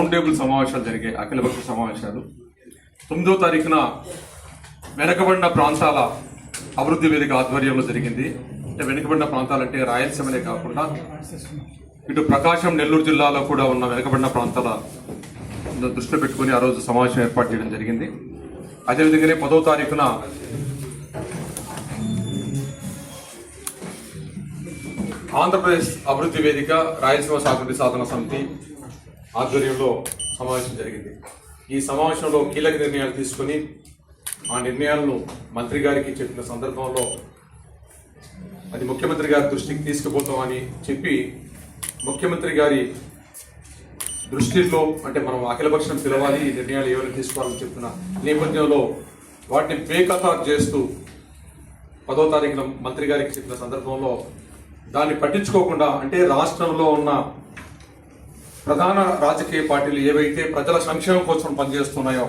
Round table సమావేశాలు జరిగాయి అఖిలపక్ష సమావేశాలు. తొమ్మిదో తారీఖున వెనకబడిన ప్రాంతాల అభివృద్ధి వేదిక ఆధ్వర్యంలో జరిగింది. అంటే వెనుకబడిన ప్రాంతాలంటే రాయలసీమలే కాకుండా ఇటు ప్రకాశం నెల్లూరు జిల్లాలో కూడా ఉన్న వెనుకబడిన ప్రాంతాల దృష్టిలో పెట్టుకుని ఆ రోజు సమావేశం ఏర్పాటు చేయడం జరిగింది. అదేవిధంగానే పదో తారీఖున ఆంధ్రప్రదేశ్ అభివృద్ధి వేదిక రాయలసీమ సాగుబడి సాధన సమితి ఆధ్వర్యంలో సమావేశం జరిగింది. ఈ సమావేశంలో కీలక నిర్ణయాలు తీసుకొని ఆ నిర్ణయాలను మంత్రి గారికి చెప్పిన సందర్భంలో అది ముఖ్యమంత్రి గారి దృష్టికి తీసుకుపోతామని చెప్పి ముఖ్యమంత్రి గారి దృష్టిలో అంటే మనం అఖిలపక్షం పిలవాలి ఈ నిర్ణయాలు ఏమైనా తీసుకోవాలని చెప్తున్న నేపథ్యంలో వాటిని బేఖతారు చేస్తూ పదో తారీఖున మంత్రి గారికి చెప్పిన సందర్భంలో దాన్ని పట్టించుకోకుండా అంటే రాష్ట్రంలో ఉన్న ప్రధాన రాజకీయ పార్టీలు ఏవైతే ప్రజల సంక్షేమం కోసం పనిచేస్తున్నాయో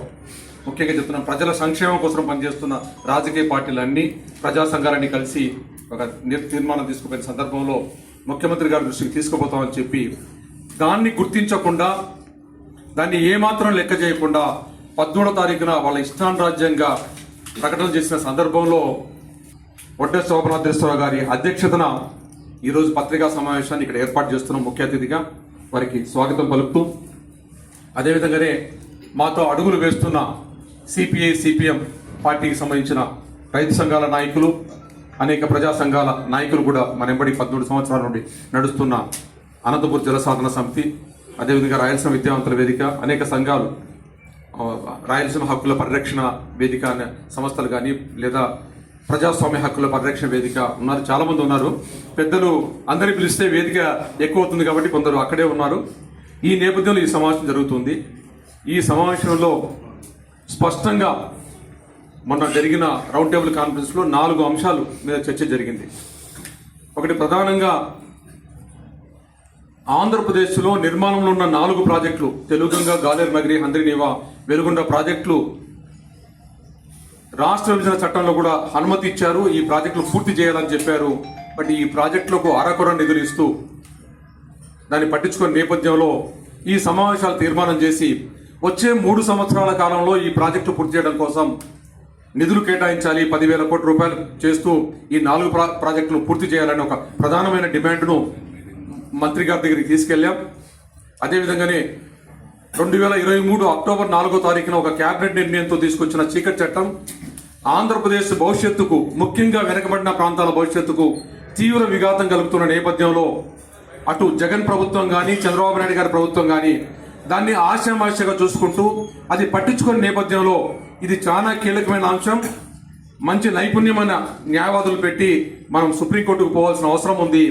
ముఖ్యంగా చెప్తున్న ప్రజల సంక్షేమం కోసం పనిచేస్తున్న రాజకీయ పార్టీలన్నీ ప్రజా సంఘాలన్నీ కలిసి ఒక తీర్మానం తీసుకుపోయిన సందర్భంలో ముఖ్యమంత్రి గారి దృష్టికి తీసుకుపోతామని చెప్పి దాన్ని గుర్తించకుండా దాన్ని ఏమాత్రం లెక్క చేయకుండా పద్మూడో తారీఖున వాళ్ళ ఇష్టానురాజ్యంగా ప్రకటన చేసిన సందర్భంలో వడ్డే శోభనాథేశ్వరరావు గారి అధ్యక్షతన ఈరోజు పత్రికా సమావేశాన్ని ఇక్కడ ఏర్పాటు చేస్తున్నాం ముఖ్య అతిథిగా. వారికి స్వాగతం పలుకుతూ అదేవిధంగానే మాతో అడుగులు వేస్తున్న సిపిఐ సిపిఎం పార్టీకి సంబంధించిన రైతు సంఘాల నాయకులు అనేక ప్రజా సంఘాల నాయకులు కూడా మనెంబడి పద్మూడు సంవత్సరాల నుండి నడుస్తున్న అనంతపూర్ జల సాధన సమితి అదేవిధంగా రాయలసీమ విద్యావంతుల వేదిక అనేక సంఘాలు రాయలసీమ హక్కుల పరిరక్షణ వేదిక అనే సంస్థలు కానీ లేదా ప్రజాస్వామ్య హక్కుల పరిరక్షణ వేదిక ఉన్నారు. చాలా మంది ఉన్నారు. పెద్దలు అందరిని పిలిస్తే వేదిక ఎక్కువ అవుతుంది కాబట్టి కొందరు అక్కడే ఉన్నారు. ఈ నేపథ్యంలో ఈ సమావేశం జరుగుతుంది. ఈ సమావేశంలో స్పష్టంగా మొన్న జరిగిన రౌండ్ టేబుల్ కాన్ఫరెన్స్లో నాలుగు అంశాలు మీద చర్చ జరిగింది. ఒకటి ప్రధానంగా ఆంధ్రప్రదేశ్లో నిర్మాణంలో ఉన్న నాలుగు ప్రాజెక్టులు తెలుగంగా గాలేరు నగరి హంద్రినీవా వెలుగొండ ప్రాజెక్టులు రాష్ట్ర విభజన చట్టంలో కూడా అనుమతి ఇచ్చారు. ఈ ప్రాజెక్టులు పూర్తి చేయాలని చెప్పారు. బట్ ఈ ప్రాజెక్టులకు అరకొర నిధులు ఇస్తూ దాన్ని పట్టించుకునే నేపథ్యంలో ఈ సమావేశాలు తీర్మానం చేసి వచ్చే మూడు సంవత్సరాల కాలంలో ఈ ప్రాజెక్టు పూర్తి చేయడం కోసం నిధులు కేటాయించాలి. పదివేల కోట్ల రూపాయలు చేస్తూ ఈ నాలుగు ప్రా- ప్రాజెక్టులు పూర్తి చేయాలని ఒక ప్రధానమైన డిమాండ్ను మంత్రి గారి దగ్గరికి తీసుకెళ్ళాం అదేవిధంగానే రెండు వేల ఇరవై మూడు అక్టోబర్ నాలుగో తారీఖున ఒక కేబినెట్ నిర్ణయంతో తీసుకొచ్చిన చీకటి చట్టం ఆంధ్రప్రదేశ్ భవిష్యత్తుకు ముఖ్యంగా వెనకబడిన ప్రాంతాల భవిష్యత్తుకు తీవ్ర విఘాతం కలుగుతున్న నేపథ్యంలో అటు జగన్ ప్రభుత్వం కానీ చంద్రబాబు నాయుడు గారి ప్రభుత్వం కానీ దాన్ని ఆశామాషగా చూసుకుంటూ అది పట్టించుకునే నేపథ్యంలో ఇది చాలా కీలకమైన అంశం. మంచి నైపుణ్యమైన న్యాయవాదులు పెట్టి మనం సుప్రీంకోర్టుకు పోవాల్సిన అవసరం ఉంది.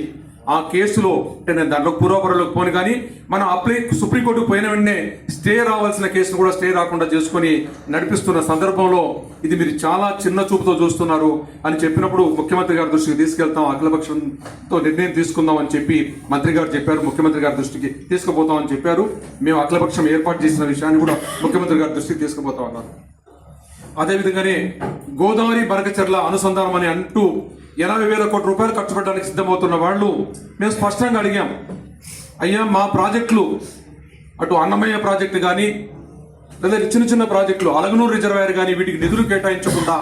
ఆ కేసులో అంటే నేను దాంట్లో పూర్వపరలోకి పోను కానీ మనం అప్లై సుప్రీంకోర్టుకు పోయిన వెంటనే స్టే రావాల్సిన కేసును కూడా స్టే రాకుండా చేసుకొని నడిపిస్తున్న సందర్భంలో ఇది మీరు చాలా చిన్న చూపుతో చూస్తున్నారు అని చెప్పినప్పుడు ముఖ్యమంత్రి గారి దృష్టికి తీసుకెళ్తాం అఖిలపక్షంతో నిర్ణయం తీసుకుందాం అని చెప్పి మంత్రి గారు చెప్పారు ముఖ్యమంత్రి గారి దృష్టికి తీసుకుపోతామని చెప్పారు. మేము అఖిలపక్షం ఏర్పాటు చేసిన విషయాన్ని కూడా ముఖ్యమంత్రి గారి దృష్టికి తీసుకుపోతామన్నారు అదేవిధంగానే గోదావరి బరకచర్ల అనుసంధానం అని అంటూ ఎనభై వేల కోట్ల రూపాయలు ఖర్చు పెట్టడానికి సిద్ధమవుతున్న వాళ్ళు మేము స్పష్టంగా అడిగాం. అయ్యా మా ప్రాజెక్టులు అటు అన్నమయ్య ప్రాజెక్టు కానీ లేదా చిన్న చిన్న ప్రాజెక్టులు అలగనూరు రిజర్వాయర్ కానీ వీటికి నిధులు కేటాయించకుండా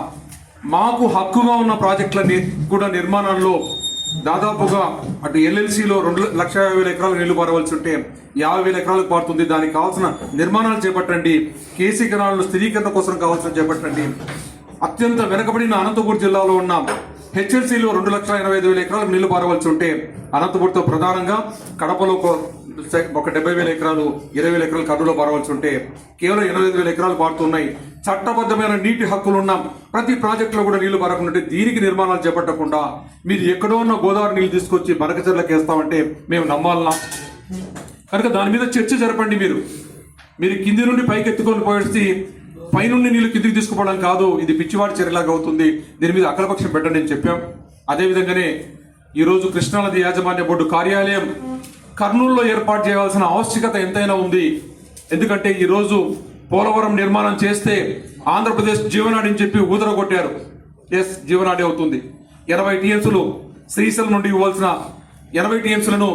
మాకు హక్కుగా ఉన్న ప్రాజెక్టులన్నీ కూడా నిర్మాణంలో దాదాపుగా అటు ఎల్ఎల్సిలో రెండు లక్ష యాభై వేల ఎకరాలు నీళ్ళు పారవలసి ఉంటే యాభై వేల ఎకరాలకు పారుతుంది. దానికి కావాల్సిన నిర్మాణాలు చేపట్టండి. కేసీ కెనాలను స్థిరీకరణ కోసం కావాల్సిన చేపట్టండి. అత్యంత వెనకబడిన అనంతపూర్ జిల్లాలో ఉన్న హెచ్ఎల్సీలో రెండు లక్షల ఎనభై ఐదు వేల ఎకరాలకు నీళ్ళు పారవలసి ఉంటే అనంతపూర్తో ప్రధానంగా కడపలో ఒక డెబ్బై వేల ఎకరాలు ఇరవై వేల ఎకరాలు కర్నూలులో పారవలసి ఉంటే కేవలం ఎనభై ఐదు వేల ఎకరాలు పారుతున్నాయి. చట్టబద్ధమైన నీటి హక్కులు ఉన్న ప్రతి ప్రాజెక్టులో కూడా నీళ్ళు పారకుంటే దీనికి నిర్మాణాలు చేపట్టకుండా మీరు ఎక్కడో ఉన్న గోదావరి నీళ్ళు తీసుకొచ్చి బనకచర్లకు వేస్తామంటే మేము నమ్మాలనా? కనుక దాని మీద చర్చ జరపండి మీరు. మీరు కింది నుండి పైకి ఎత్తుకొని పోయేసి పైనుండి నీళ్ళు కిందికి తీసుకుపోవడం కాదు ఇది పిచ్చివాడి చర్యలాగా అవుతుంది. దీని మీద అఖిలపక్షం పెట్టండి అని చెప్పాం. అదేవిధంగానే ఈరోజు కృష్ణానది యాజమాన్య బోర్డు కార్యాలయం కర్నూలులో ఏర్పాటు చేయవలసిన ఆవశ్యకత ఎంతైనా ఉంది. ఎందుకంటే ఈరోజు పోలవరం నిర్మాణం చేస్తే ఆంధ్రప్రదేశ్ జీవనాడి అని చెప్పి ఊదర కొట్టారు ఎస్ జీవనాడి అవుతుంది. ఎనభై టీఎంసీలు శ్రీశైలం నుండి ఇవ్వాల్సిన ఎనభై టీఎంసీలను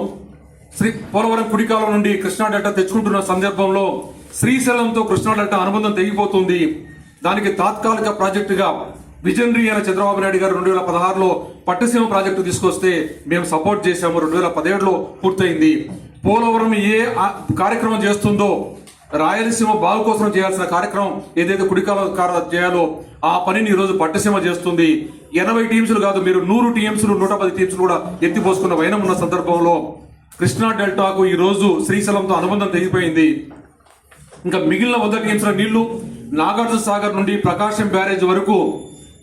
శ్రీ పోలవరం కుడికాలం నుండి కృష్ణా డెల్టా తెచ్చుకుంటున్న సందర్భంలో శ్రీశైలంతో కృష్ణా డెల్టా అనుబంధం తెగిపోతుంది. దానికి తాత్కాలిక ప్రాజెక్టుగా విజనరీ అయిన చంద్రబాబు నాయుడు గారు రెండు వేల పదహారులో పట్టుసీమ ప్రాజెక్టు తీసుకొస్తే మేము సపోర్ట్ చేశాము. రెండు వేల పదిహేడులో పూర్తయింది. పోలవరం ఏ కార్యక్రమం చేస్తుందో రాయలసీమ బాగు కోసం చేయాల్సిన కార్యక్రమం ఏదైతే కుడికాల కార- చేయాలో ఆ పనిని ఈరోజు రోజు పట్టుసీమ చేస్తుంది. ఎనభై టీమ్స్లు కాదు మీరు నూరు టీఎంస్లు నూట పది టీమ్స్లు కూడా ఎత్తిపోసుకున్న వైనం ఉన్న సందర్భంలో కృష్ణా డెల్టాకు ఈ రోజు శ్రీశైలంతో అనుబంధం తెగిపోయింది. ఇంకా మిగిలిన వంద టీమ్స్ల నీళ్ళు నాగార్జున సాగర్ నుండి ప్రకాశం బ్యారేజ్ వరకు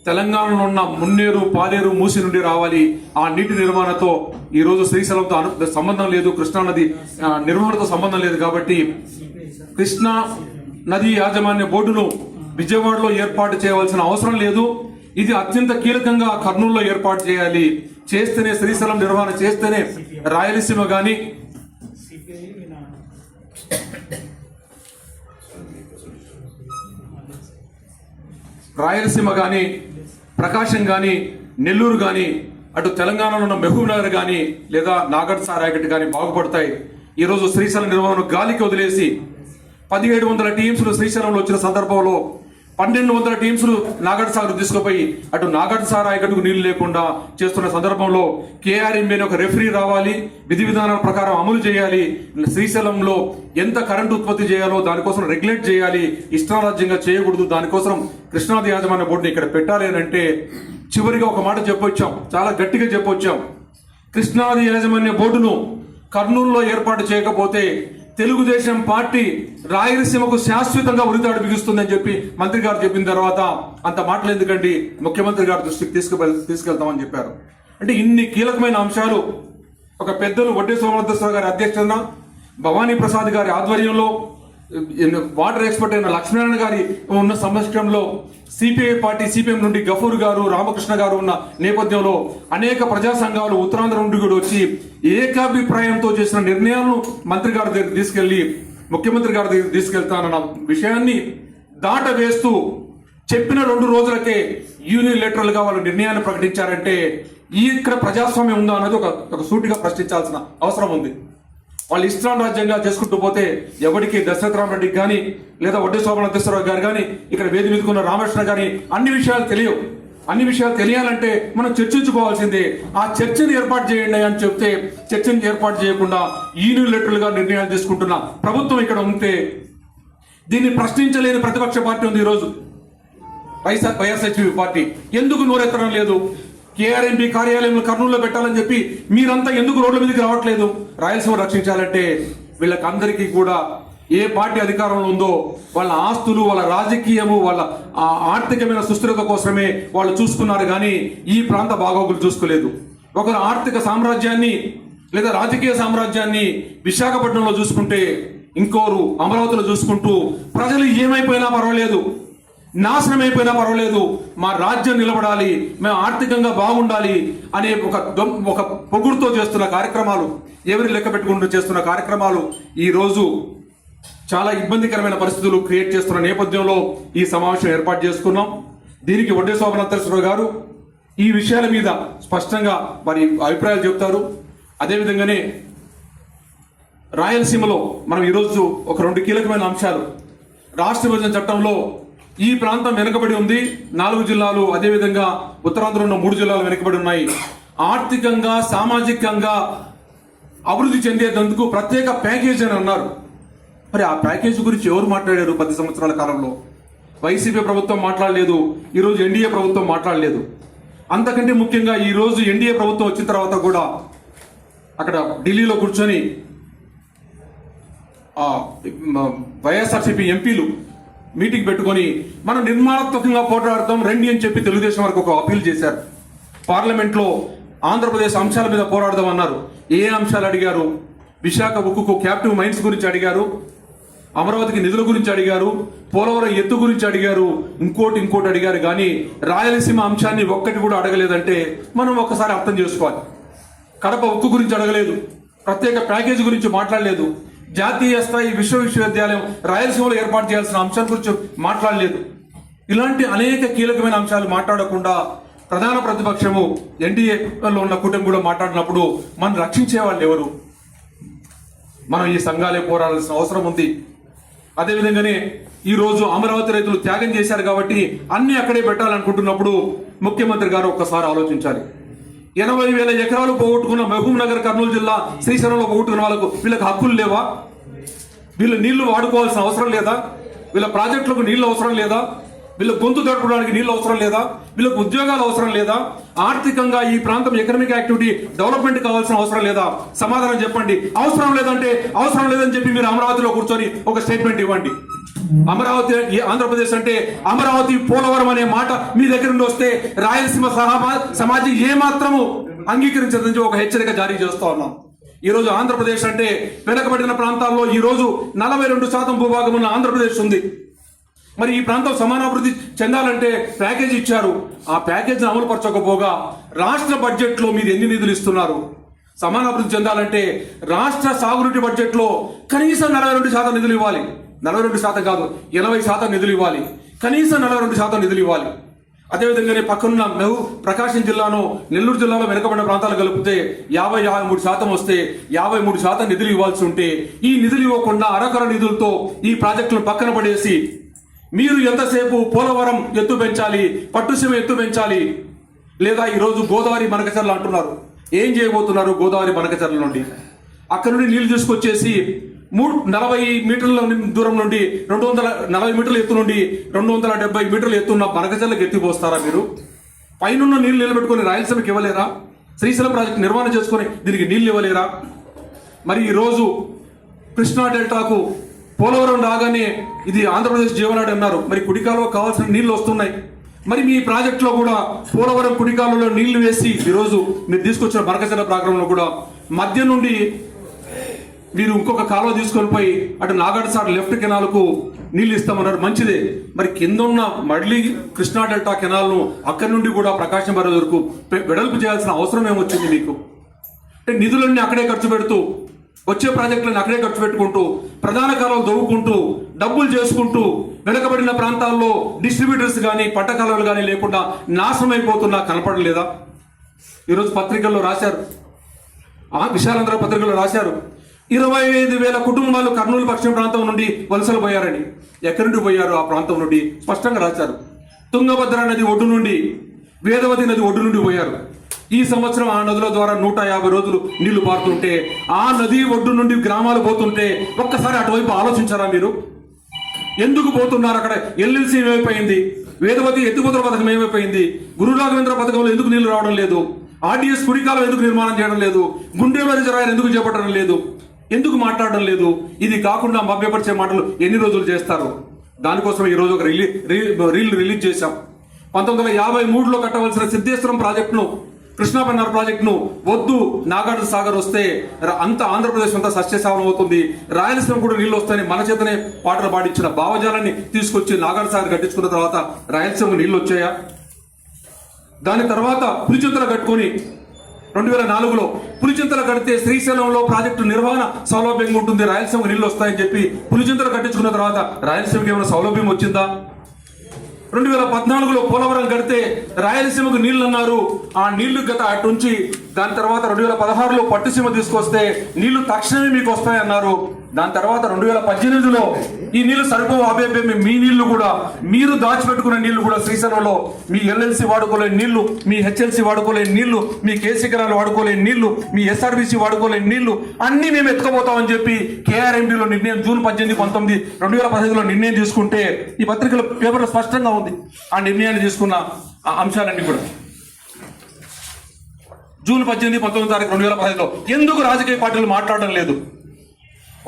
తెలంగాణలో ఉన్న మున్నేరు పాలేరు మూసి నుండి రావాలి. ఆ నీటి నిర్వహణతో ఈ రోజు శ్రీశైలంతో సంబంధం లేదు. కృష్ణా నది నిర్వహణతో సంబంధం లేదు కాబట్టి కృష్ణా నది యాజమాన్య బోర్డును విజయవాడలో ఏర్పాటు చేయవలసిన అవసరం లేదు. ఇది అత్యంత కీలకంగా కర్నూలులో ఏర్పాటు చేయాలి. చేస్తేనే శ్రీశైలం నిర్వహణ చేస్తేనే రాయలసీమ గాని రాయలసీమ కానీ ప్రకాశం కానీ నెల్లూరు కానీ అటు తెలంగాణలో ఉన్న మహబూబ్ నగర్ కానీ లేదా నాగర్ సారాయగట్ కానీ బాగుపడతాయి. ఈరోజు శ్రీశైలం నిర్వహణ గాలికి వదిలేసి పదిహేడు వందల టీమ్స్లు శ్రీశైలంలో వచ్చిన సందర్భంలో పన్నెండు వందల టీమ్స్లు నాగర్ సార్ తీసుకుపోయి అటు నాగర్ ఆయకట్టుకు నీళ్ళు లేకుండా చేస్తున్న సందర్భంలో కేఆర్ఎంఏని ఒక రెఫరీ రావాలి విధి విధానాల ప్రకారం అమలు చేయాలి శ్రీశైలంలో ఎంత కరెంటు ఉత్పత్తి చేయాలో దానికోసం రెగ్యులేట్ చేయాలి ఇష్టారాజ్యంగా చేయకూడదు దానికోసం కృష్ణాది యాజమాన్య బోర్డుని ఇక్కడ పెట్టాలి అని అంటే చివరిగా ఒక మాట చెప్పొచ్చాం చాలా గట్టిగా చెప్పొచ్చాం. కృష్ణాది యాజమాన్య బోర్డును కర్నూలులో ఏర్పాటు చేయకపోతే తెలుగుదేశం పార్టీ రాయలసీమకు శాశ్వతంగా ఉరితాడు బిగుస్తుందని చెప్పి మంత్రి గారు చెప్పిన తర్వాత అంత మాటలు ఎందుకండి? ముఖ్యమంత్రి గారి దృష్టికి తీసుకు తీసుకెళ్తామని చెప్పారు. అంటే ఇన్ని కీలకమైన అంశాలు ఒక పెద్దలు వడ్డీ సోమనాథేశ్వర గారి అధ్యక్షతన భవానీ ప్రసాద్ గారి ఆధ్వర్యంలో వాటర్ ఎక్స్పర్ట్ అయిన లక్ష్మీనారాయణ గారి ఉన్న సమక్షంలో సిపిఐ పార్టీ సిపిఎం నుండి గఫూర్ గారు రామకృష్ణ గారు ఉన్న నేపథ్యంలో అనేక ప్రజా సంఘాలు ఉత్తరాంధ్ర నుండి కూడా వచ్చి ఏకాభిప్రాయంతో చేసిన నిర్ణయాలను మంత్రి గారి దగ్గర తీసుకెళ్ళి ముఖ్యమంత్రి గారి దగ్గర తీసుకెళ్తానన్న విషయాన్ని దాట వేస్తూ చెప్పిన రెండు రోజులకే యూనిలేటరల్గా వాళ్ళు నిర్ణయాన్ని ప్రకటించారంటే ఈ ఇక్కడ ప్రజాస్వామ్యం ఉందా అన్నది ఒక ఒక సూటిగా ప్రశ్నించాల్సిన అవసరం ఉంది. వాళ్ళు ఇస్లాం రాజ్యంగా చేసుకుంటూ పోతే ఎవరికి దశరథ రామరెడ్డికి కానీ లేదా వడ్డీ శోభనాథేశ్వరరావు గారు కానీ ఇక్కడ వేది మీదుకున్న రామకృష్ణ గారి అన్ని విషయాలు తెలియవు. అన్ని విషయాలు తెలియాలంటే మనం చర్చించుకోవాల్సిందే. ఆ చర్చను ఏర్పాటు చేయండి అని చెప్తే చర్చను ఏర్పాటు చేయకుండా యూనిలేటర్లుగా నిర్ణయాలు తీసుకుంటున్న ప్రభుత్వం ఇక్కడ ఉంటే దీన్ని ప్రశ్నించలేని ప్రతిపక్ష పార్టీ ఉంది ఈరోజు. YSR YSRCP party. ఎందుకు నోరెత్తడం లేదు? కేఆర్ఎంపీ కార్యాలయం కర్నూలులో పెట్టాలని చెప్పి మీరంతా ఎందుకు రోడ్ల మీదకి రావట్లేదు? రాయలసీమ రక్షించాలంటే వీళ్ళకి అందరికీ కూడా ఏ పార్టీ అధికారంలో ఉందో వాళ్ళ ఆస్తులు వాళ్ళ రాజకీయము వాళ్ళ ఆర్థికమైన సుస్థిరత కోసమే వాళ్ళు చూసుకున్నారు కానీ ఈ ప్రాంత బాగోగులు చూసుకోలేదు. ఒకరు ఆర్థిక సామ్రాజ్యాన్ని లేదా రాజకీయ సామ్రాజ్యాన్ని విశాఖపట్నంలో చూసుకుంటే ఇంకోరు అమరావతిలో చూసుకుంటూ ప్రజలు ఏమైపోయినా పర్వాలేదు. నాశనం అయిపోయినా పర్వాలేదు. మా రాజ్యం నిలబడాలి. మేము ఆర్థికంగా బాగుండాలి అనే ఒక ఒక పొగుడుతో చేస్తున్న కార్యక్రమాలు ఎవరి లెక్క పెట్టుకుంటూ చేస్తున్న కార్యక్రమాలు ఈరోజు చాలా ఇబ్బందికరమైన పరిస్థితులు క్రియేట్ చేస్తున్న నేపథ్యంలో ఈ సమావేశం ఏర్పాటు చేసుకున్నాం. దీనికి వడ్డే శోభనంతేశ్వరరావు గారు ఈ విషయాల మీద స్పష్టంగా వారి అభిప్రాయాలు చెప్తారు అదేవిధంగానే రాయలసీమలో మనం ఈరోజు ఒక రెండు కీలకమైన అంశాలు. రాష్ట్ర విభజన చట్టంలో ఈ ప్రాంతం వెనుకబడి ఉంది. నాలుగు జిల్లాలు అదేవిధంగా ఉత్తరాంధ్ర ఉన్న మూడు జిల్లాలు వెనుకబడి ఉన్నాయి. ఆర్థికంగా సామాజికంగా అభివృద్ధి చెందేందుకు ప్రత్యేక ప్యాకేజ్ అని అన్నారు. మరి ఆ ప్యాకేజ్ గురించి ఎవరు మాట్లాడారు పది సంవత్సరాల కాలంలో? వైసీపీ ప్రభుత్వం మాట్లాడలేదు ఈరోజు ఎన్డీఏ ప్రభుత్వం మాట్లాడలేదు. అంతకంటే ముఖ్యంగా ఈరోజు ఎన్డీఏ ప్రభుత్వం వచ్చిన తర్వాత కూడా అక్కడ ఢిల్లీలో కూర్చొని వైఎస్ఆర్సీపీ ఎంపీలు మీటింగ్ పెట్టుకొని మనం నిర్మాణాత్మకంగా పోరాడతాం రండి అని చెప్పి తెలుగుదేశం వరకు ఒక అప్పీల్ చేశారు. పార్లమెంట్లో ఆంధ్రప్రదేశ్ అంశాల మీద పోరాడదాం అన్నారు. ఏ అంశాలు అడిగారు? విశాఖ ఉక్కుకు క్యాప్టివ్ మైన్స్ గురించి అడిగారు. అమరావతికి నిధుల గురించి అడిగారు. పోలవరం ఎత్తు గురించి అడిగారు. ఇంకోటి ఇంకోటి అడిగారు కానీ రాయలసీమ అంశాన్ని ఒక్కటి కూడా అడగలేదంటే మనం ఒకసారి అర్థం చేసుకోవాలి. కడప ఉక్కు గురించి అడగలేదు. ప్రత్యేక ప్యాకేజీ గురించి మాట్లాడలేదు. జాతీయ స్థాయి విశ్వ విశ్వవిద్యాలయం రాయలసీమలో ఏర్పాటు చేయాల్సిన అంశాల గురించి మాట్లాడలేదు. ఇలాంటి అనేక కీలకమైన అంశాలు మాట్లాడకుండా ప్రధాన ప్రతిపక్షము ఎన్డీఏలో ఉన్న కూటమి కూడా మాట్లాడినప్పుడు మనం రక్షించే వాళ్ళు ఎవరు? మనం ఈ సంఘాలే పోరాడాల్సిన అవసరం ఉంది. అదేవిధంగానే ఈ రోజు అమరావతి రైతులు త్యాగం చేశారు కాబట్టి అన్ని అక్కడే పెట్టాలనుకుంటున్నప్పుడు ముఖ్యమంత్రి గారు ఒక్కసారి ఆలోచించాలి. ఎనభై వేల ఎకరాలు పోగొట్టుకున్న మహబూబ్ నగర్ కర్నూలు జిల్లా శ్రీశైలంలో పోగొట్టుకున్న వాళ్ళకు వీళ్ళకి హక్కులు లేవా? వీళ్ళు నీళ్ళు వాడుకోవాల్సిన అవసరం లేదా? వీళ్ళ ప్రాజెక్టులకు నీళ్ళు అవసరం లేదా? వీళ్ళ గొంతు తడుపుకోవడానికి నీళ్ళు అవసరం లేదా? వీళ్ళకు ఉద్యోగాలు అవసరం లేదా? ఆర్థికంగా ఈ ప్రాంతం ఎకనామిక్ యాక్టివిటీ డెవలప్మెంట్ కావాల్సిన అవసరం లేదా? సమాధానం చెప్పండి. అవసరం లేదంటే అవసరం లేదని చెప్పి మీరు అమరావతిలో కూర్చొని ఒక స్టేట్మెంట్ ఇవ్వండి. అమరావతి ఆంధ్రప్రదేశ్ అంటే అమరావతి పోలవరం అనే మాట మీ దగ్గర నుండి వస్తే రాయలసీమ సహా సమాజం ఏ మాత్రము అంగీకరించదని ఒక హెచ్చరిక జారీ చేస్తా ఉన్నాం. ఈరోజు ఆంధ్రప్రదేశ్ అంటే వెనకబడిన ప్రాంతాల్లో ఈ రోజు నలభై రెండు శాతం భూభాగం ఉన్న ఆంధ్రప్రదేశ్ ఉంది. మరి ఈ ప్రాంతం సమానాభివృద్ధి చెందాలంటే ప్యాకేజ్ ఇచ్చారు. ఆ ప్యాకేజ్ని అమలుపరచకపోగా రాష్ట్ర బడ్జెట్లో మీరు ఎన్ని నిధులు ఇస్తున్నారు? సమానాభివృద్ధి చెందాలంటే రాష్ట్ర సాగునీటి బడ్జెట్లో కనీసం నలభై రెండు శాతం నిధులు ఇవ్వాలి. నలభై రెండు శాతం కాదు ఎనభై శాతం నిధులు ఇవ్వాలి. కనీసం నలభై రెండు శాతం నిధులు ఇవ్వాలి. అదేవిధంగానే పక్కనున్న మెహు ప్రకాశం జిల్లాను నెల్లూరు జిల్లాలో వెనుకబడిన ప్రాంతాలు కలిపితే యాభై యాభై మూడు శాతం వస్తే యాభై మూడు శాతం నిధులు ఇవ్వాల్సి ఉంటే ఈ నిధులు ఇవ్వకుండా అరకర నిధులతో ఈ ప్రాజెక్టులను పక్కన పడేసి మీరు ఎంతసేపు పోలవరం ఎత్తు పెంచాలి పట్టుసీమ ఎత్తు పెంచాలి లేదా ఈరోజు గోదావరి మనకచర్లు అంటున్నారు. ఏం చేయబోతున్నారు గోదావరి మనకచర్ల నుండి? అక్కడ నుండి నీళ్ళు తీసుకొచ్చేసి మూడు నలభై మీటర్ల దూరం నుండి రెండు వందల నలభై మీటర్ల ఎత్తు నుండి రెండు వందల డెబ్బై మీటర్ల ఎత్తున్న మనకచర్లకు ఎత్తిపోస్తారా మీరు? పైనున్న నీళ్ళు నిలబెట్టుకొని రాయలసీమకి ఇవ్వలేరా? శ్రీశైలం ప్రాజెక్టు నిర్మాణం చేసుకొని దీనికి నీళ్ళు ఇవ్వలేరా? మరి ఈ రోజు కృష్ణా డెల్టాకు పోలవరం రాగానే ఇది ఆంధ్రప్రదేశ్ జీవనాడి అన్నారు. మరి కుడికాలువ కావాల్సిన నీళ్ళు వస్తున్నాయి. మరి మీ ప్రాజెక్టులో కూడా పోలవరం కుడికాలువలో నీళ్ళు వేసి ఈరోజు మీరు తీసుకొచ్చిన బరకచల ప్రాగ్రంలో కూడా మధ్య నుండి మీరు ఇంకొక కాలువ తీసుకొని పోయి అటు నాగార్జున లెఫ్ట్ కెనాల్కు నీళ్ళు ఇస్తామన్నారు. మంచిదే. మరి కింద ఉన్న మళ్ళీ కృష్ణా డెల్టా కెనాల్ను అక్కడి నుండి కూడా ప్రకాశం బర వరకు వెడల్పు చేయాల్సిన అవసరం ఏమొచ్చింది మీకు? అంటే నిధులన్నీ అక్కడే ఖర్చు పెడుతూ వచ్చే ప్రాజెక్టులను అక్కడే ఖర్చు పెట్టుకుంటూ ప్రధాన కాలువలు దవ్వుకుంటూ డబ్బులు చేసుకుంటూ వెనుకబడిన ప్రాంతాల్లో డిస్ట్రిబ్యూటర్స్ కానీ పంట కాలువలు కానీ లేకుండా నాశనం అయిపోతున్నా కనపడలేదా? ఈరోజు పత్రికల్లో రాశారు. ఆ విశాలాంధ్ర పత్రికలో రాశారు. ఇరవై ఐదు వేల కుటుంబాలు కర్నూలు పశ్చిమ ప్రాంతం నుండి వలసలు పోయారని ఎక్కడి నుండి పోయారు ఆ ప్రాంతం నుండి స్పష్టంగా రాశారు. తుంగభద్ర నది ఒడ్డు నుండి వేదవతి నది ఒడ్డు నుండి పోయారు. ఈ సంవత్సరం ఆ నదుల ద్వారా నూట యాభై రోజులు నీళ్ళు పారుతుంటే ఆ నది ఒడ్డు నుండి గ్రామాలు పోతుంటే ఒక్కసారి అటువైపు ఆలోచించారా మీరు? ఎందుకు పోతున్నారు అక్కడ? ఎల్ఎల్సి ఏమైపోయింది? వేదవతి ఎత్తిపోతల పథకం ఏమైపోయింది? గురు రాఘవేంద్ర పథకంలో ఎందుకు నీళ్ళు రావడం లేదు? ఆర్డీఎస్ కుడికాలం ఎందుకు నిర్మాణం చేయడం లేదు? గుండెలో రిజర్వాయర్ ఎందుకు చేపట్టడం లేదు? ఎందుకు మాట్లాడడం లేదు? ఇది కాకుండా మభ్యపరిచే మాటలు ఎన్ని రోజులు చేస్తారు? దానికోసం ఈ రోజు ఒక రిలీ రీల్ రిలీజ్ చేశాం. పంతొమ్మిది వందల యాభై మూడులో కట్టవలసిన సిద్ధేశ్వరం ప్రాజెక్టును కృష్ణా బెన్నార్ ప్రాజెక్టును వద్దు నాగార్జున సాగర్ వస్తే అంత ఆంధ్రప్రదేశ్ అంతా సస్యశావనం అవుతుంది. రాయలసీమ కూడా నీళ్ళు వస్తాయని మన చేతనే పాటలు పాడించిన భావజాలాన్ని తీసుకొచ్చి నాగార్జున సాగర్ కట్టించుకున్న తర్వాత రాయలసీమ నీళ్ళు వచ్చాయా? దాని తర్వాత పులిచింతల కట్టుకొని రెండు వేల నాలుగులో పులిచింతలు కడితే శ్రీశైలంలో ప్రాజెక్టు నిర్వహణ సౌలభ్యంగా ఉంటుంది. రాయలసీమకు నీళ్ళు వస్తాయని చెప్పి పులిచింతలు కట్టించుకున్న తర్వాత రాయలసీమకి ఏమైనా సౌలభ్యం వచ్చిందా? రెండు వేల పద్నాలుగులో పోలవరం కడితే రాయలసీమకు నీళ్ళు అన్నారు ఆ నీళ్ళు గత అటు నుంచి దాని తర్వాత రెండు వేల పదహారులో పట్టుసీమ తీసుకొస్తే నీళ్ళు తక్షణమే మీకు వస్తాయన్నారు. దాని తర్వాత రెండు వేల పద్దెనిమిదిలో ఈ నీళ్ళు సరుకు అభ్యర్థి మీ నీళ్ళు కూడా మీరు దాచిపెట్టుకున్న నీళ్ళు కూడా శ్రీశైలంలో మీ ఎల్ఎల్సి వాడుకోలేని నీళ్ళు మీ హెచ్ఎల్సి వాడుకోలేని నీళ్ళు మీ కేసీ వాడుకోలేని నీళ్ళు మీ ఎస్ఆర్బిసి వాడుకోలేని నీళ్ళు అన్ని మేము ఎత్తుకోబోతామని చెప్పి కేఆర్ఎండిలో నిర్ణయం జూన్ పద్దెనిమిది పంతొమ్మిది రెండు వేల పదహైదులో నిర్ణయం తీసుకుంటే ఈ పత్రికలో పేపర్లో స్పష్టంగా ఉంది. ఆ నిర్ణయాన్ని తీసుకున్న ఆ అంశాలన్నీ కూడా. జూన్ పద్దెనిమిది పంతొమ్మిది తారీఖు రెండు వేల పదహైదులో ఎందుకు రాజకీయ పార్టీలు మాట్లాడడం లేదు?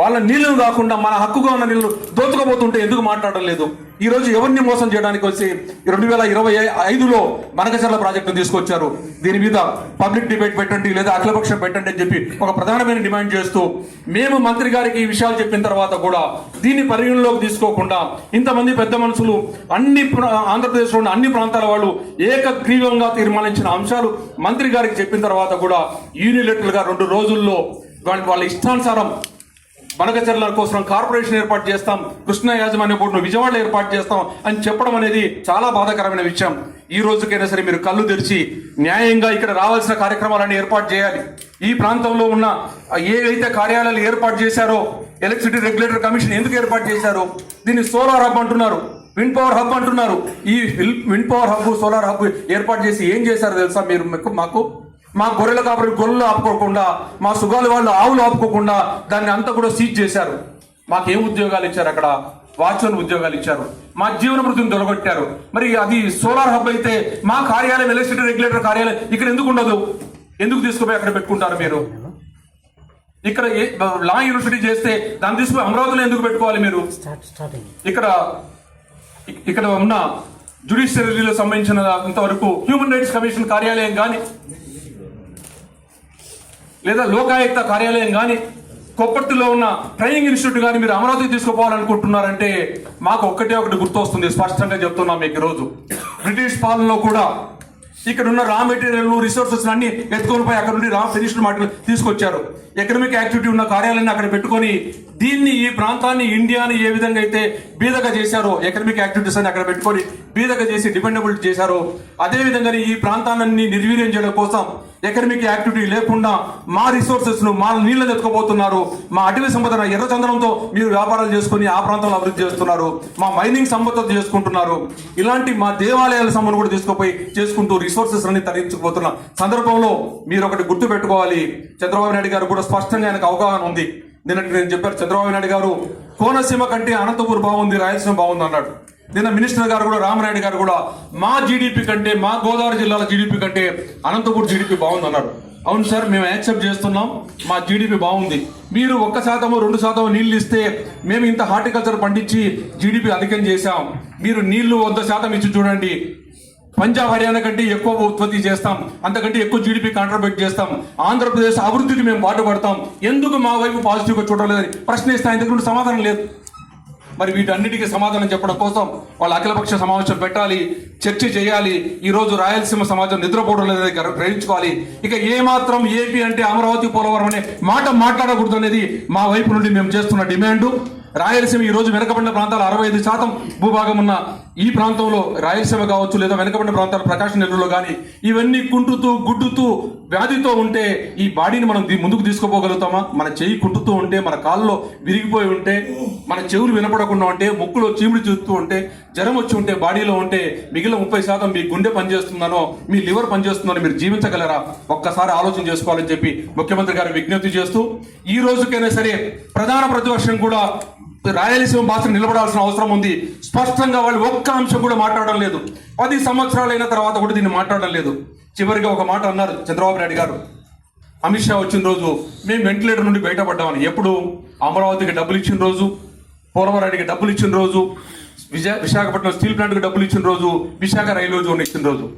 వాళ్ళ నీళ్ళు కాకుండా మన హక్కుగా ఉన్న నీళ్ళు దోచుకోబోతుంటే ఎందుకు మాట్లాడడం లేదు? ఈ రోజు ఎవరిని మోసం చేయడానికి వచ్చి రెండు వేల ఇరవై ఐదులో మనకచర్ల ప్రాజెక్టును తీసుకొచ్చారు. దీని మీద పబ్లిక్ డిబేట్ పెట్టండి లేదా అఖిలపక్షం పెట్టండి అని చెప్పి ఒక ప్రధానమైన డిమాండ్ చేస్తూ మేము మంత్రి గారికి ఈ విషయాలు చెప్పిన తర్వాత కూడా దీన్ని పరిగణలోకి తీసుకోకుండా ఇంతమంది పెద్ద మనుషులు అన్ని ఆంధ్రప్రదేశ్లో ఉన్న అన్ని ప్రాంతాల వాళ్ళు ఏకగ్రీవంగా తీర్మానించిన అంశాలు మంత్రి గారికి చెప్పిన తర్వాత కూడా యూనిలెటర్గా రెండు రోజుల్లో వాళ్ళ వాళ్ళ ఇష్టానుసారం బనకచర్ల కోసం కార్పొరేషన్ ఏర్పాటు చేస్తాం కృష్ణ యాజమాన్య బోర్డును విజయవాడలో ఏర్పాటు చేస్తాం అని చెప్పడం అనేది చాలా బాధాకరమైన విషయం. ఈ రోజుకైనా సరే మీరు కళ్ళు తెరిచి న్యాయంగా ఇక్కడ రావాల్సిన కార్యక్రమాలన్నీ ఏర్పాటు చేయాలి. ఈ ప్రాంతంలో ఉన్న ఏదైతే కార్యాలయాలు ఏర్పాటు చేశారో ఎలక్ట్రిసిటీ రెగ్యులేటర్ కమిషన్ ఎందుకు ఏర్పాటు చేశారో దీన్ని సోలార్ హబ్ అంటున్నారు విండ్ పవర్ హబ్ అంటున్నారు. ఈ wind power hub solar hub ఏర్పాటు చేసి ఏం చేశారో తెలుసా మీరు మాకు? మా గొర్రెల కాపరి గొర్రెలు ఆపుకోకుండా మా సుగాలు వాళ్ళు ఆవులు ఆపుకోకుండా దాన్ని అంతా కూడా సీజ్ చేశారు. మాకేం ఉద్యోగాలు ఇచ్చారు అక్కడ? వాచ్మెన్ ఉద్యోగాలు ఇచ్చారు. మా జీవన వృత్తిని తొలగొట్టారు. మరి అది సోలార్ హబ్ అయితే మా కార్యాలయం ఎలక్ట్రిసిటీ రెగ్యులేటర్ కార్యాలయం ఇక్కడ ఎందుకు ఉండదు? ఎందుకు తీసుకుపోయి అక్కడ పెట్టుకుంటారు మీరు? ఇక్కడ లా యూనివర్సిటీ చేస్తే దాన్ని తీసుకుపోయి అమరావతిలో ఎందుకు పెట్టుకోవాలి మీరు? ఇక్కడ ఇక్- ఇక్కడ ఉన్న జుడిషియరీలో సంబంధించిన ఇంతవరకు హ్యూమన్ రైట్స్ కమిషన్ కార్యాలయం కానీ లేదా లోకాయుక్త కార్యాలయం కానీ కొప్పర్తిలో ఉన్న ట్రైనింగ్ ఇన్స్టిట్యూట్ కానీ మీరు అమరావతికి తీసుకుపోవాలనుకుంటున్నారంటే మాకు ఒక్కటే ఒకటి గుర్తొస్తుంది స్పష్టంగా చెప్తున్నాం మీకు ఈరోజు. బ్రిటిష్ పాలనలో కూడా ఇక్కడ ఉన్న రా మెటీరియల్ రిసోర్సెస్ అన్ని ఎత్తుకొని పోయి అక్కడ నుండి రా ఫినిష్డ్ మాటలు తీసుకొచ్చారు. ఎకనమిక్ యాక్టివిటీ ఉన్న కార్యాలయాన్ని అక్కడ పెట్టుకొని దీన్ని ఈ ప్రాంతాన్ని ఇండియాని ఏ విధంగా అయితే బీదగా చేశారో ఎకనమిక్ యాక్టివిటీస్ అని అక్కడ పెట్టుకొని బీదగా చేసి డిపెండబుల్ చేశారో అదేవిధంగా ఈ ప్రాంతాన్ని నిర్వీర్యం చేయడం కోసం ఎకనమిక్ యాక్టివిటీ లేకుండా మా రిసోర్సెస్ను మా నీళ్ళని ఎత్తుకోబోతున్నారు మా అటవీ సంపద ఎర్రచందనంతో మీరు వ్యాపారాలు చేసుకుని ఆ ప్రాంతంలో అభివృద్ధి చేస్తున్నారు. మా మైనింగ్ సంపద చేసుకుంటున్నారు. ఇలాంటి మా దేవాలయాల సంబంధం కూడా తీసుకుపోయి చేసుకుంటూ రిసోర్సెస్ అన్ని తరలించుకుపోతున్న సందర్భంలో మీరు ఒకటి గుర్తు పెట్టుకోవాలి. చంద్రబాబు నాయుడు గారు కూడా స్పష్టంగా ఆయనకు అవగాహన ఉంది. నిన్నటి నేను చెప్పారు చంద్రబాబు నాయుడు గారు కోనసీమ కంటే అనంతపూర్ బాగుంది రాయలసీమ బాగుంది అన్నాడు. నిన్న మినిస్టర్ గారు కూడా రామనాయుడు గారు కూడా మా జీడిపి కంటే మా గోదావరి జిల్లాల జీడిపి కంటే అనంతపూర్ జీడిపి బాగుంది అన్నారు. అవును సార్ మేము యాక్సెప్ట్ చేస్తున్నాం. మా జీడిపి బాగుంది. మీరు ఒక్క శాతము రెండు శాతం నీళ్ళు ఇస్తే మేము ఇంత హార్టికల్చర్ పండించి జీడిపి అధికం చేశాం. మీరు నీళ్ళు వంద శాతం ఇచ్చి చూడండి. పంజాబ్ హర్యానా కంటే ఎక్కువ ఉత్పత్తి చేస్తాం. అంతకంటే ఎక్కువ జీడిపి కాంట్రిబ్యూట్ చేస్తాం. ఆంధ్రప్రదేశ్ అభివృద్ధికి మేము పాటుపడతాం ఎందుకు మా వైపు పాజిటివ్గా చూడలేదని ప్రశ్నిస్తాం ఇంతకు సమాధానం లేదు. మరి వీటన్నిటికీ సమాధానం చెప్పడం కోసం వాళ్ళు అఖిలపక్ష సమావేశం పెట్టాలి చర్చ చేయాలి ఈరోజు రాయలసీమ సమాజం నిద్రపోవడం లేదని గ్రహించుకోవాలి. ఇక ఏమాత్రం ఏపీ అంటే అమరావతి పోలవరం అనే మాట మాట్లాడకూడదు అనేది మా వైపు నుండి మేము చేస్తున్న డిమాండ్. రాయలసీమ ఈ రోజు వెనకబడిన ప్రాంతాలు అరవై ఐదు శాతం భూభాగం ఉన్న ఈ ప్రాంతంలో రాయలసీమ కావచ్చు లేదా వెనకబడిన ప్రాంతాలు ప్రకాశం నెల్లూరులో కానీ ఇవన్నీ కుంటుతూ గుడ్డుతూ వ్యాధితో ఉంటే ఈ బాడీని మనం ముందుకు తీసుకుపోగలుగుతామా? మన చేయి కుంటుతూ ఉంటే మన కాళ్ళలో విరిగిపోయి ఉంటే మన చెవులు వినపడకుండా ఉంటే ముక్కులో చీముడు చూస్తూ ఉంటే జ్వరం వచ్చి ఉంటే బాడీలో ఉంటే మిగిలిన ముప్పై శాతం మీ గుండె పనిచేస్తుందనో మీ లివర్ పనిచేస్తుందనో మీరు జీవించగలరా? ఒక్కసారి ఆలోచన చేసుకోవాలని చెప్పి ముఖ్యమంత్రి గారు విజ్ఞప్తి చేస్తూ ఈ రోజుకైనా సరే ప్రధాన ప్రతిపక్షం కూడా రాయలసీమ భాష నిలబడాల్సిన అవసరం ఉంది. స్పష్టంగా వాళ్ళు ఒక్క అంశం కూడా మాట్లాడడం లేదు. పది సంవత్సరాలైన తర్వాత కూడా దీన్ని మాట్లాడడం లేదు. చివరిగా ఒక మాట అన్నారు చంద్రబాబు నాయుడు గారు. అమిత్ షా వచ్చిన రోజు మేము వెంటిలేటర్ నుండి బయటపడ్డామని. ఎప్పుడు? అమరావతికి డబ్బులు ఇచ్చిన రోజు పోలవరానికి డబ్బులు ఇచ్చిన రోజు విజయ విశాఖపట్నం స్టీల్ ప్లాంట్కి డబ్బులు ఇచ్చిన రోజు విశాఖ రైల్వే జోన్ ఇచ్చిన రోజు.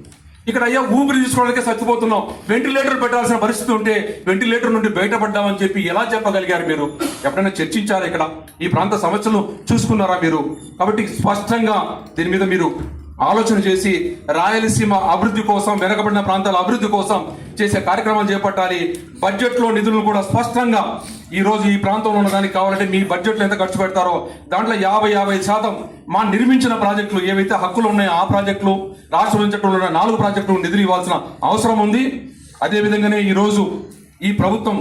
ఇక్కడ అయ్యా ఊపిరి తీసుకోవడానికే చచ్చిపోతున్నాం వెంటిలేటర్ పెట్టాల్సిన పరిస్థితి ఉంటే వెంటిలేటర్ నుండి బయటపడ్డామని చెప్పి ఎలా చెప్పగలిగారు మీరు? ఎప్పుడైనా చర్చించారా ఇక్కడ? ఈ ప్రాంత సమస్యలు చూసుకున్నారా మీరు? కాబట్టి స్పష్టంగా దీని మీద మీరు ఆలోచన చేసి రాయలసీమ అభివృద్ధి కోసం వెనకబడిన ప్రాంతాల అభివృద్ధి కోసం చేసే కార్యక్రమాలు చేపట్టాలి. బడ్జెట్లో నిధులు నిధులను కూడా స్పష్టంగా ఈ రోజు ఈ ప్రాంతంలో ఉన్న దానికి కావాలంటే మీ బడ్జెట్లో ఎంత ఖర్చు పెడతారో దాంట్లో యాభై యాభై శాతం మా నిర్మించిన ప్రాజెక్టులు ఏవైతే హక్కులు ఉన్నాయో ఆ ప్రాజెక్టులు రాష్ట్ర బడ్జెట్లో ఉన్న నాలుగు ప్రాజెక్టులు నిధులు ఇవ్వాల్సిన అవసరం ఉంది. అదేవిధంగానే ఈరోజు ఈ ప్రభుత్వం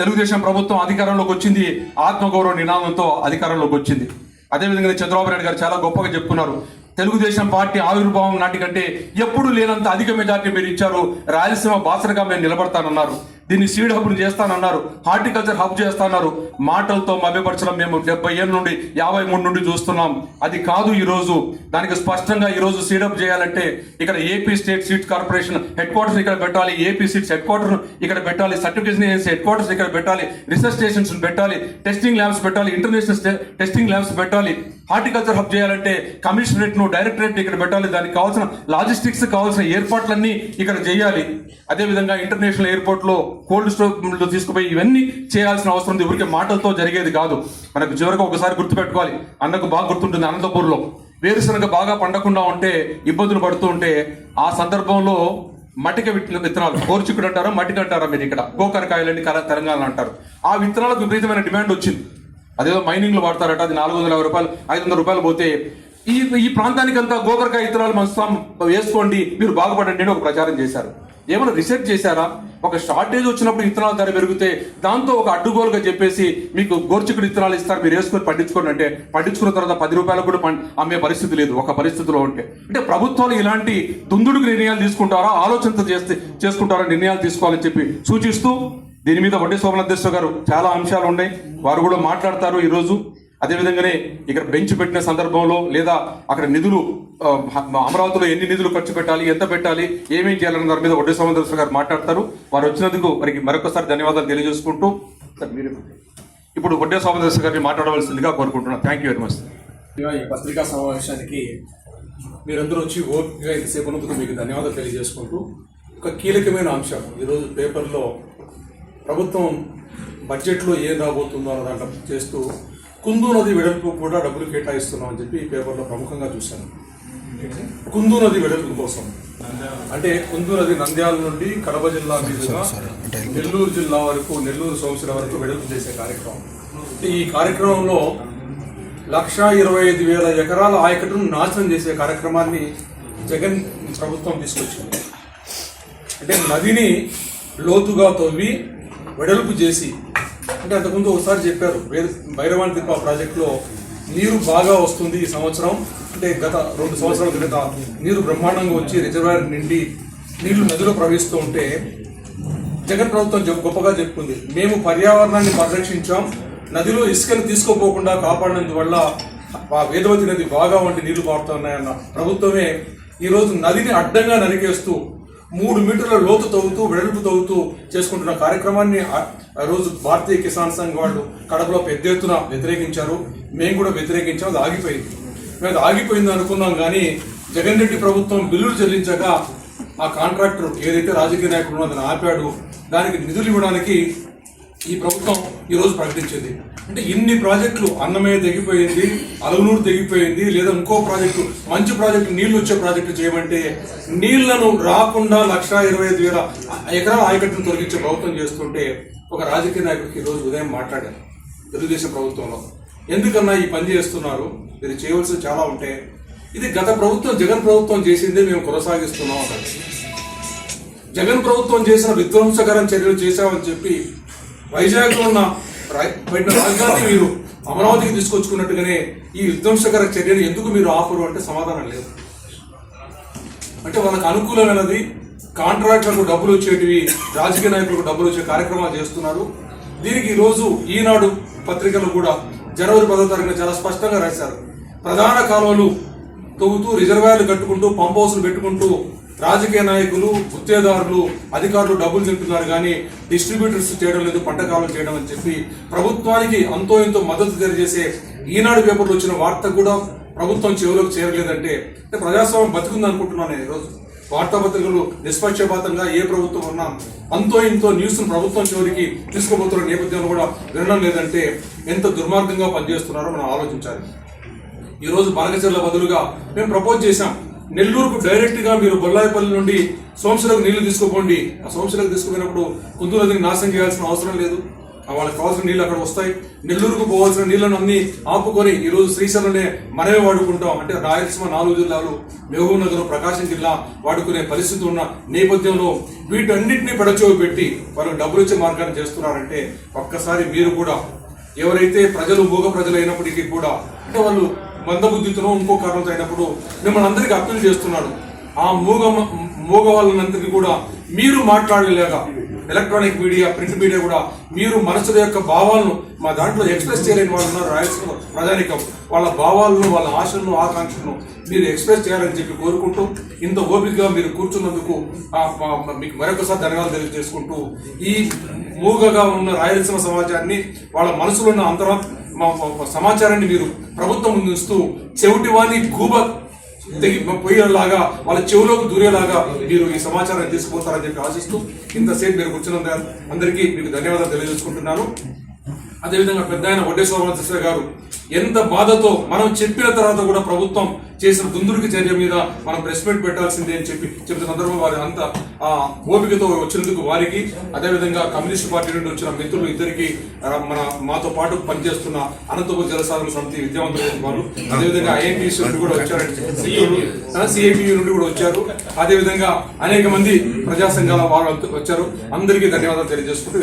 తెలుగుదేశం ప్రభుత్వం అధికారంలోకి వచ్చింది. ఆత్మగౌరవ నినాదంతో అధికారంలోకి వచ్చింది. అదేవిధంగా చంద్రబాబు నాయుడు గారు చాలా గొప్పగా చెప్పుకున్నారు. తెలుగుదేశం పార్టీ ఆవిర్భావం నాటికంటే ఎప్పుడు లేనంత అధిక మెజార్టీ మీరు ఇచ్చారు. రాయలసీమ బాసరగా మేము నిలబడతానన్నారు. దీన్ని సీడ్ హబ్ చేస్తానన్నారు హార్టికల్చర్ హబ్ చేస్తాన్నారు మాటలతో మభ్యపరచడం మేము డెబ్బై ఏళ్ళ నుండి యాభై మూడు నుండి చూస్తున్నాం. అది కాదు ఈరోజు. దానికి స్పష్టంగా ఈరోజు సీడప్ సీడ్ హబ్ చేయాలంటే ఇక్కడ AP state seed corporation headquarters ఇక్కడ పెట్టాలి ఏపీ సీట్స్ హెడ్ క్వార్టర్ ఇక్కడ పెట్టాలి సర్టిఫికేషన్ ఏజెన్సీ హెడ్ క్వార్టర్స్ ఇక్కడ పెట్టాలి రీసెర్చ్ స్టేషన్స్ పెట్టాలి టెస్టింగ్ ల్యాబ్స్ పెట్టాలి ఇంటర్నేషనల్ టెస్టింగ్ ల్యాబ్స్ పెట్టాలి. హార్టికల్చర్ హబ్ చేయాలంటే కమిషనరేట్ను డైరెక్టరేట్ ఇక్కడ పెట్టాలి. దానికి కావాల్సిన లాజిస్టిక్స్ కావాల్సిన ఏర్పాట్లన్నీ ఇక్కడ చేయాలి. అదేవిధంగా ఇంటర్నేషనల్ ఎయిర్పోర్ట్లో కోల్డ్ స్టోర్లో తీసుకుపోయి ఇవన్నీ చేయాల్సిన అవసరం ఉంది. ఊరికే మాటలతో జరిగేది కాదు. మనకు చివరికి ఒకసారి గుర్తుపెట్టుకోవాలి. అన్నకు బాగా గుర్తుంటుంది అనంతపూర్లో. వేరుశనగ బాగా పండకుండా ఉంటే ఇబ్బందులు పడుతూ ఉంటే ఆ సందర్భంలో మటిక విత్తనాలు కోర్చుకుడు అంటారా మటిక అంటారా మీరు ఇక్కడ? గోకరకాయలని కర తెలంగాణ అంటారు. ఆ విత్తనాలకు విపరీతమైన డిమాండ్ వచ్చింది. అదేదో మైనింగ్లో వాడతారట అది నాలుగు వందల యాభై రూపాయలు ఐదు వందల రూపాయలు పోతే ఈ ఈ ప్రాంతానికంతా గోకరకాయ ఇత్తనాలు మస్తాం వేసుకోండి మీరు బాగుపడండి అని ఒక ప్రచారం చేశారు. ఏమైనా రీసెర్చ్ చేశారా? ఒక షార్టేజ్ వచ్చినప్పుడు ఇత్తనాల ధర పెరిగితే దాంతో ఒక అడ్డుగోలుగా చెప్పేసి మీకు గోర్చుకుడు ఇత్తనాలు ఇస్తారు మీరు వేసుకొని పండించుకోండి అంటే పండించుకున్న తర్వాత పది రూపాయలు కూడా అమ్మే పరిస్థితి లేదు ఒక పరిస్థితిలో ఉంటే. అంటే ప్రభుత్వాలు ఇలాంటి దుందుడుకు నిర్ణయాలు తీసుకుంటారా? ఆలోచనతో చేస్తే చేసుకుంటారా? నిర్ణయాలు తీసుకోవాలని చెప్పి సూచిస్తూ దీని మీద వడ్డీ సోమనాథేశ్వర గారు చాలా అంశాలు ఉన్నాయి. వారు కూడా మాట్లాడతారు ఈరోజు. అదేవిధంగానే ఇక్కడ బెంచ్ పెట్టిన సందర్భంలో లేదా అక్కడ నిధులు అమరావతిలో ఎన్ని నిధులు ఖర్చు పెట్టాలి ఎంత పెట్టాలి ఏమేం చేయాలన్న దాని మీద వడ్డీ సోమనాథేశ్వర గారు మాట్లాడతారు. వారు వచ్చినందుకు వారికి మరొకసారి ధన్యవాదాలు తెలియజేసుకుంటూ మీరు ఇప్పుడు వడ్డే సోమనాథేశ్వర గారిని మాట్లాడవలసిందిగా కోరుకుంటున్నాను థ్యాంక్ యూ వెరీ మచ్ ఈ పత్రికా సమావేశానికి మీరందరూ వచ్చి ఓపికగా ఇంతసేపు మీకు ధన్యవాదాలు తెలియజేసుకుంటూ ఒక కీలకమైన అంశం. ఈరోజు పేపర్లో ప్రభుత్వం బడ్జెట్లో ఏం రాబోతుందో అన్న దాంట్లో చేస్తూ కుందు నది వెడల్పు కూడా డబ్బులు కేటాయిస్తున్నాం అని చెప్పి ఈ పేపర్లో ప్రముఖంగా చూశాను. కుందు నది వెడల్పు కోసం. అంటే కుందు నది నంద్యాల నుండి కడప జిల్లా మీదుగా నెల్లూరు జిల్లా వరకు నెల్లూరు సంవత్సరం వరకు వెడల్పు చేసే కార్యక్రమం. ఈ కార్యక్రమంలో లక్ష ఇరవై ఐదు వేల ఎకరాల ఆయకట్టును నాశనం చేసే కార్యక్రమాన్ని జగన్ ప్రభుత్వం తీసుకొచ్చింది. అంటే నదిని లోతుగా తవ్వి వెడల్పు చేసి అంటే అంతకుముందు ఒకసారి చెప్పారు భైరవాణి తిప్ప ప్రాజెక్టులో నీరు బాగా వస్తుంది ఈ సంవత్సరం. అంటే గత రెండు సంవత్సరాల క్రిత నీరు బ్రహ్మాండంగా వచ్చి రిజర్వాయర్ నిండి నీళ్ళు నదిలో ప్రవహిస్తూ ఉంటే జగన్ ప్రభుత్వం గొప్పగా చెప్పుకుంది మేము పర్యావరణాన్ని పరిరక్షించాం. నదిలో ఇసుకను తీసుకోపోకుండా కాపాడినందువల్ల వేదవతి నది బాగా వంటి నీళ్ళు పారుతున్నాయన్న ప్రభుత్వమే ఈరోజు నదిని అడ్డంగా నరికేస్తూ మూడు మీటర్ల లోతు తవ్వుతూ వెడల్పు తవ్వుతూ చేసుకుంటున్న కార్యక్రమాన్ని ఆ- రోజు భారతీయ కిసాన్ సంఘ్ వాళ్ళు కడపలో పెద్ద ఎత్తున వ్యతిరేకించారు. మేము కూడా వ్యతిరేకించాం అది ఆగిపోయింది. మేము అది ఆగిపోయింది అనుకున్నాం కానీ జగన్ రెడ్డి ప్రభుత్వం బిల్లులు చెల్లించగా ఆ కాంట్రాక్టర్ ఏదైతే రాజకీయ నాయకుడు అతను ఆపాడు. దానికి నిధులు ఇవ్వడానికి ఈ ప్రభుత్వం ఈరోజు ప్రకటించింది. అంటే ఇన్ని ప్రాజెక్టులు అన్నమయ్య తెగిపోయింది అలవనూరు తెగిపోయింది లేదా ఇంకో ప్రాజెక్టు మంచి ప్రాజెక్టు నీళ్ళు వచ్చే ప్రాజెక్టు చేయమంటే నీళ్ళను రాకుండా లక్ష ఇరవై ఐదు వేల ఎకరాల ఆయకట్టును తొలగించే ప్రభుత్వం చేస్తుంటే ఒక రాజకీయ నాయకుడికి ఈ రోజు ఉదయం మాట్లాడారు తెలుగుదేశం ప్రభుత్వంలో. ఎందుకన్నా ఈ పని చేస్తున్నారు? మీరు చేయవలసి చాలా ఉంటే. ఇది గత ప్రభుత్వం జగన్ ప్రభుత్వం చేసిందే మేము కొనసాగిస్తున్నాం అన్నారు. జగన్ ప్రభుత్వం చేసిన విధ్వంసకరం చర్యలు చేశామని చెప్పి వైజాగ్లో ఉన్న పెట్టిన రాజధాని మీరు అమరావతికి తీసుకొచ్చుకున్నట్టుగానే ఈ విధ్వంసకర చర్యలు ఎందుకు మీరు ఆపరు అంటే సమాధానం లేదు. అంటే వాళ్ళకి అనుకూలమైనది కాంట్రాక్టర్లకు డబ్బులు వచ్చేటివి రాజకీయ నాయకులకు డబ్బులు వచ్చే కార్యక్రమాలు చేస్తున్నారు. దీనికి ఈరోజు ఈనాడు పత్రికలు కూడా జనవరి పదో తారీఖున చాలా స్పష్టంగా రాశారు. ప్రధాన కాలువలు తవ్వుతూ రిజర్వాయర్లు కట్టుకుంటూ పంప్ హౌస్లు పెట్టుకుంటూ రాజకీయ నాయకులు గుత్తేదారులు అధికారులు డబ్బులు తింటున్నారు కానీ డిస్ట్రిబ్యూటర్స్ చేయడం లేదు పంట చేయడం అని చెప్పి ప్రభుత్వానికి అంతో ఎంతో మద్దతు తెలియజేసే ఈనాడు పేపర్లో వచ్చిన వార్త కూడా ప్రభుత్వం చెవులోకి చేరలేదంటే అంటే ప్రజాస్వామ్యం బతుకుంది అనుకుంటున్నాను ఈరోజు. వార్తాపత్రికలు నిష్పక్షపాతంగా ఏ ప్రభుత్వం ఉన్నా అంతో ఇంతో న్యూస్ ప్రభుత్వం చివరికి తీసుకోబోతున్న నేపథ్యంలో కూడా వినడం లేదంటే ఎంత దుర్మార్గంగా పనిచేస్తున్నారో మనం ఆలోచించాలి. ఈరోజు రోజు బాలకచర్ల బదులుగా మేము ప్రపోజ్ చేశాం. నెల్లూరుకు డైరెక్ట్గా మీరు బొల్లాయిపల్లి నుండి సోమశిలకు నీళ్ళు తీసుకుపోండి ఆ సోమశిలకు తీసుకుపోయినప్పుడు కుందు నదిని నాశనం చేయాల్సిన అవసరం లేదు. వాళ్ళకి కావాల్సిన నీళ్ళు అక్కడ వస్తాయి. నెల్లూరుకు పోవాల్సిన నీళ్ళను అన్ని ఆపుకొని ఈ రోజు శ్రీశైలంనే మనమే వాడుకుంటాం. అంటే రాయలసీమ నాలుగు జిల్లాలు మహబూబ్ నగరం ప్రకాశం జిల్లా వాడుకునే పరిస్థితి ఉన్న నేపథ్యంలో వీటన్నింటినీ పెడచోవి పెట్టి వాళ్ళు డబ్బులు ఇచ్చే మార్గాన్ని చేస్తున్నారంటే ఒక్కసారి మీరు కూడా ఎవరైతే ప్రజలు మూగ ప్రజలు అయినప్పటికీ కూడా అంటే వాళ్ళు మందబుద్ధితో ఇంకో కారణంతో అయినప్పుడు మిమ్మల్ని అందరికీ అప్పీల్ చేస్తున్నాడు. ఆ మూగ మూగ వాళ్ళందరికీ కూడా మీరు మాట్లాడలేగా ఎలక్ట్రానిక్ మీడియా ప్రింట్ మీడియా కూడా మీరు మనసుల యొక్క భావాలను మా దాంట్లో ఎక్స్ప్రెస్ చేయలేని వాళ్ళు ఉన్నారు రాయలసీమ ప్రజానికం. వాళ్ళ భావాలను వాళ్ళ ఆశలను ఆకాంక్షలను మీరు ఎక్స్ప్రెస్ చేయాలని చెప్పి కోరుకుంటూ ఇంత ఓపికగా మీరు కూర్చున్నందుకు మీకు మరొకసారి ధన్యవాదాలు తెలియజేసుకుంటూ ఈ మూగగా ఉన్న రాయలసీమ సమాజాన్ని వాళ్ళ మనసులో ఉన్న అంతరా సమాచారాన్ని మీరు ప్రభుత్వం ముందు ఉంచుతూ చెవిటి వాణి గూబ పోయేలాగా వాళ్ళ చెవులోకి దూరేలాగా మీరు ఈ సమాచారాన్ని తీసుకుపోతారని చెప్పి ఆశిస్తూ ఇంతసేపు మీరు కూర్చున్నందుకు అందరికీ మీకు ధన్యవాదాలు తెలియజేసుకుంటున్నాను. అదేవిధంగా పెద్ద ఆయన వడ్డే శోభన గారు ఎంత బాధతో మనం చెప్పిన తర్వాత కూడా ప్రభుత్వం చేసిన దుందుడికి చర్య మీద మనం ప్రెస్ మీట్ పెట్టాల్సిందే అని చెప్పి చెప్పిన సందర్భంలో వారి అంత ఆ, ఓపికతో వచ్చినందుకు వారికి అదేవిధంగా కమ్యూనిస్ట్ పార్టీ నుండి వచ్చిన మిత్రులు ఇద్దరికి మన మాతో పాటు పనిచేస్తున్న అనంతపురం జలసాధన సమితి విద్యావంతులు వారు అదేవిధంగా ఐఎంపీఎస్ నుండి కూడా వచ్చారు. సిఐపియు నుండి కూడా వచ్చారు. అదేవిధంగా అనేక మంది ప్రజా సంఘాల వారు వచ్చారు. అందరికీ ధన్యవాదాలు తెలియజేసుకుంటూ